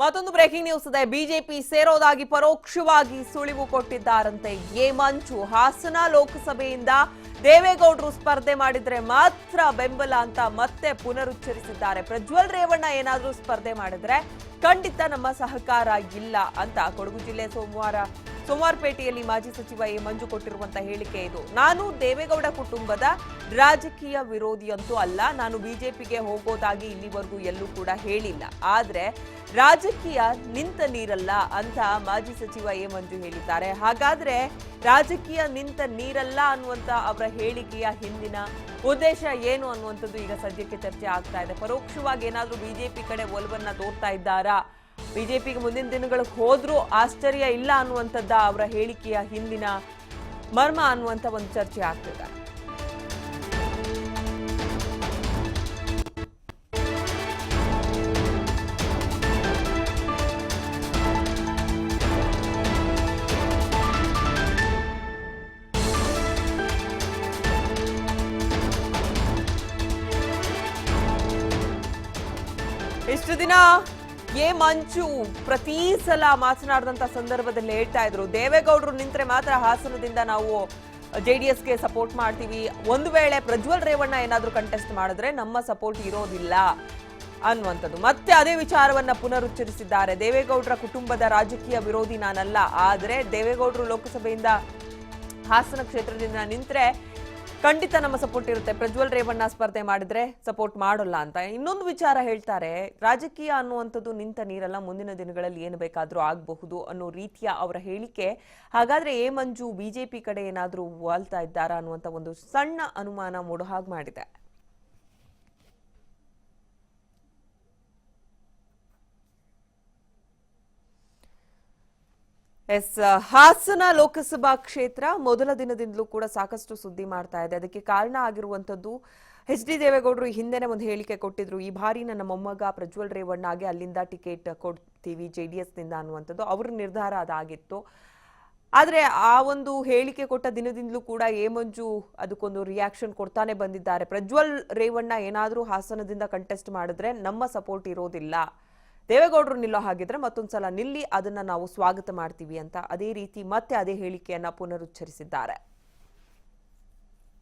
ಮತ್ತೊಂದು breaking news ಇದೆ. BJP ಸೇರೋದಾಗಿ ಪರೋಕ್ಷವಾಗಿ ಸುಳಿವು ಕೊಟ್ಟಿದ್ದಾರಂತೆ. ಎ ಮಂಚು ಹಾಸನ ಲೋಕಸಭೆಯಿಂದ ದೇವೇಗೌಡರು ಸ್ಪರ್ಧೆ ಮಾಡಿದ್ರೆ ಮಾತ್ರ ಬೆಂಬಲ ಅಂತ ಮತ್ತೆ ಪುನರುಚ್ಚರಿಸಿದ್ದಾರೆ. ಪ್ರಜ್ವಲ್ ರೇವಣ್ಣ ಏನಾದರೂ ಸ್ಪರ್ಧೆ ಮಾಡಿದ್ರೆ ಖಂಡಿತ ನಮ್ಮ ಸಹಕಾರ ಇಲ್ಲ ಅಂತ ಕೊಡಗು ಜಿಲ್ಲೆ ಸೋಮವಾರ ಸೋಮವಾರಪೇಟೆಯಲ್ಲಿ ಮಾಜಿ ಸಚಿವ ಎ ಮಂಜು ಕೊಟ್ಟಿರುವಂತಹ ಹೇಳಿಕೆ ಇದು. ನಾನು ದೇವೇಗೌಡ ಕುಟುಂಬದ ರಾಜಕೀಯ ವಿರೋಧಿಯಂತೂ ಅಲ್ಲ, ನಾನು ಬಿಜೆಪಿಗೆ ಹೋಗೋದಾಗಿ ಇಲ್ಲಿವರೆಗೂ ಎಲ್ಲೂ ಕೂಡ ಹೇಳಿಲ್ಲ. ಆದ್ರೆ ರಾಜಕೀಯ ನಿಂತ ನೀರಲ್ಲ ಅಂತ ಮಾಜಿ ಸಚಿವ ಎ ಮಂಜು ಹೇಳಿದ್ದಾರೆ. ಹಾಗಾದ್ರೆ ರಾಜಕೀಯ ನಿಂತ ನೀರಲ್ಲ ಅನ್ನುವಂತ ಅವರ ಹೇಳಿಕೆಯ ಹಿಂದಿನ ಉದ್ದೇಶ ಏನು ಅನ್ನುವಂಥದ್ದು ಈಗ ಸದ್ಯಕ್ಕೆ ಚರ್ಚೆ ಆಗ್ತಾ ಇದೆ. ಪರೋಕ್ಷವಾಗಿ ಏನಾದರೂ ಬಿಜೆಪಿ ಕಡೆ ಒಲವನ್ನ ತೋರ್ತಾ ಇದ್ದಾರಾ? ಬಿಜೆಪಿಗೆ ಮುಂದಿನ ದಿನಗಳಿಗೆ ಹೋದ್ರೂ ಆಶ್ಚರ್ಯ ಇಲ್ಲ ಅನ್ನುವಂಥದ್ದ ಅವರ ಹೇಳಿಕೆಯ ಹಿಂದಿನ ಮರ್ಮ ಅನ್ನುವಂಥ ಒಂದು ಚರ್ಚೆ ಆಗ್ತಿದೆ. ಇಷ್ಟು ದಿನ ಎ ಮಂಚು, ಪ್ರತಿ ಸಲ ಮಾತನಾಡಿದಂತ ಸಂದರ್ಭದಲ್ಲಿ ಹೇಳ್ತಾ ಇದ್ರು. ದೇವೇಗೌಡರು ನಿಂತರೆ ಮಾತ್ರ ಹಾಸನದಿಂದ ನಾವು ಜೆಡಿಎಸ್ಗೆ ಸಪೋರ್ಟ್ ಮಾಡ್ತೀವಿ. ಒಂದು ವೇಳೆ ಪ್ರಜ್ವಲ್ ರೇವಣ್ಣ ಏನಾದರೂ ಕಂಟೆಸ್ಟ್ ಮಾಡಿದ್ರೆ ನಮ್ಮ ಸಪೋರ್ಟ್ ಇರೋದಿಲ್ಲ ಅನ್ನುವಂಥದ್ದು. ಮತ್ತೆ ಅದೇ ವಿಚಾರವನ್ನ ಪುನರುಚ್ಚರಿಸಿದ್ದಾರೆ. ದೇವೇಗೌಡರ ಕುಟುಂಬದ ರಾಜಕೀಯ ವಿರೋಧಿ ನಾನಲ್ಲ. ಆದರೆ ದೇವೇಗೌಡರು ಲೋಕಸಭೆಯಿಂದ ಹಾಸನ ಕ್ಷೇತ್ರದಿಂದ ನಿಂತ್ರೆ ಖಂಡಿತ ನಮ್ಮ ಸಪೋರ್ಟ್ ಇರುತ್ತೆ. ಪ್ರಜ್ವಲ್ ರೇವಣ್ಣ ಸ್ಪರ್ಧೆ ಮಾಡಿದ್ರೆ ಸಪೋರ್ಟ್ ಮಾಡೋಲ್ಲ ಅಂತ. ಇನ್ನೊಂದು ವಿಚಾರ ಹೇಳ್ತಾರೆ, ರಾಜಕೀಯ ಅನ್ನುವಂಥದ್ದು ನಿಂತ ನೀರಲ್ಲ, ಮುಂದಿನ ದಿನಗಳಲ್ಲಿ ಏನು ಬೇಕಾದರೂ ಆಗಬಹುದು ಅನ್ನೋ ರೀತಿಯ ಅವರ ಹೇಳಿಕೆ. ಹಾಗಾದ್ರೆ ಎ ಮಂಜು, ಬಿಜೆಪಿ ಕಡೆ ಏನಾದರೂ ವಾಲ್ತಾ ಇದ್ದಾರಾ ಅನ್ನುವಂಥ ಒಂದು ಸಣ್ಣ ಅನುಮಾನ ಮೂಡೋ ಹಾಗೆ ಮಾಡಿದೆ. ಎಸ್ ಹಾಸನ ಲೋಕಸಭಾ ಕ್ಷೇತ್ರ ಮೊದಲ ದಿನದಿಂದಲೂ ಕೂಡ ಸಾಕಷ್ಟು ಸುದ್ದಿ ಮಾಡ್ತಾ ಇದೆ. ಅದಕ್ಕೆ ಕಾರಣ ಆಗಿರುವಂತದ್ದು ಎಚ್ ಡಿ ದೇವೇಗೌಡರು ಹಿಂದೆನೆ ಒಂದು ಹೇಳಿಕೆ ಕೊಟ್ಟಿದ್ರು. ಈ ಬಾರಿ ನನ್ನ ಮೊಮ್ಮಗ ಪ್ರಜ್ವಲ್ ರೇವಣ್ಣಗೆ ಅಲ್ಲಿಂದ ಟಿಕೆಟ್ ಕೊಡ್ತೀವಿ ಜೆ ಡಿ ಎಸ್ನಿಂದ ಅನ್ನುವಂಥದ್ದು. ಅವ್ರ ನಿರ್ಧಾರ ಅದಾಗಿತ್ತು. ಆದರೆ ಆ ಒಂದು ಹೇಳಿಕೆ ಕೊಟ್ಟ ದಿನದಿಂದಲೂ ಕೂಡ ಏಮಂಜು ಮಂಜು ಅದಕ್ಕೊಂದು ರಿಯಾಕ್ಷನ್ ಕೊಡ್ತಾನೆ ಬಂದಿದ್ದಾರೆ. ಪ್ರಜ್ವಲ್ ರೇವಣ್ಣ ಏನಾದರೂ ಹಾಸನದಿಂದ ಕಂಟೆಸ್ಟ್ ಮಾಡಿದ್ರೆ ನಮ್ಮ ಸಪೋರ್ಟ್ ಇರೋದಿಲ್ಲ. ದೇವೇಗೌಡರು ನಿಲ್ಲೋ ಹಾಗಿದ್ರೆ ಮತ್ತೊಂದ್ಸಲ ನಿಲ್ಲಿ, ಅದನ್ನ ನಾವು ಸ್ವಾಗತ ಮಾಡ್ತೀವಿ ಅಂತ ಅದೇ ರೀತಿ ಮತ್ತೆ ಅದೇ ಹೇಳಿಕೆಯನ್ನ ಪುನರುಚ್ಚರಿಸಿದ್ದಾರೆ.